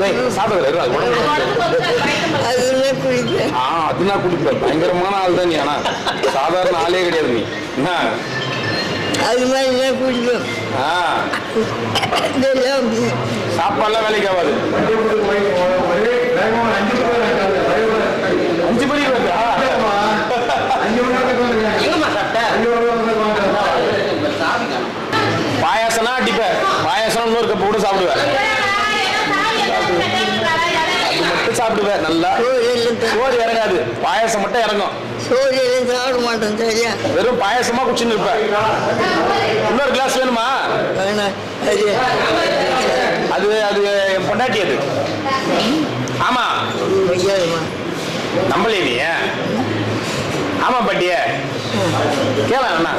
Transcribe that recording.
டேய், சாப்பிடுறது அது உடம்புக்கு அதெல்லாம் குடிப்பேன். ஆ அதுனா குடிப்ப. பயங்கரமான ஆள் தான் நீ ஆனா சாதாரண ஆளே கிடையாது நீ. என்ன? அது மாதிரிலாம் குடிப்பேன். ஆ. இதெல்லாம் சாப்பாடுலாம் வேலைக்கு ஆகாது. அஞ்சு மணிக்கு வருதா பாயாசம்னா அடிப்ப. பாயாசம் இன்னொரு கப்பு கூட சாப்பிடுவேன். சாப்பிடுவேன் நல்லா. சோறு இறங்காது. பாயாசம் மட்டும் இறங்கும். சோறு சாப்பிட மாட்டேன் சரியா வெறும் பாயசமா குச்சின்னு இருப்பேன் இன்னொரு கிளாஸ் வேணுமா? அது அது அது என் பொண்டாட்டி அது. ஆமா. வையாதுமா நம்பலையே நீ ஆமா பாட்டிய. கேளா அண்ணா.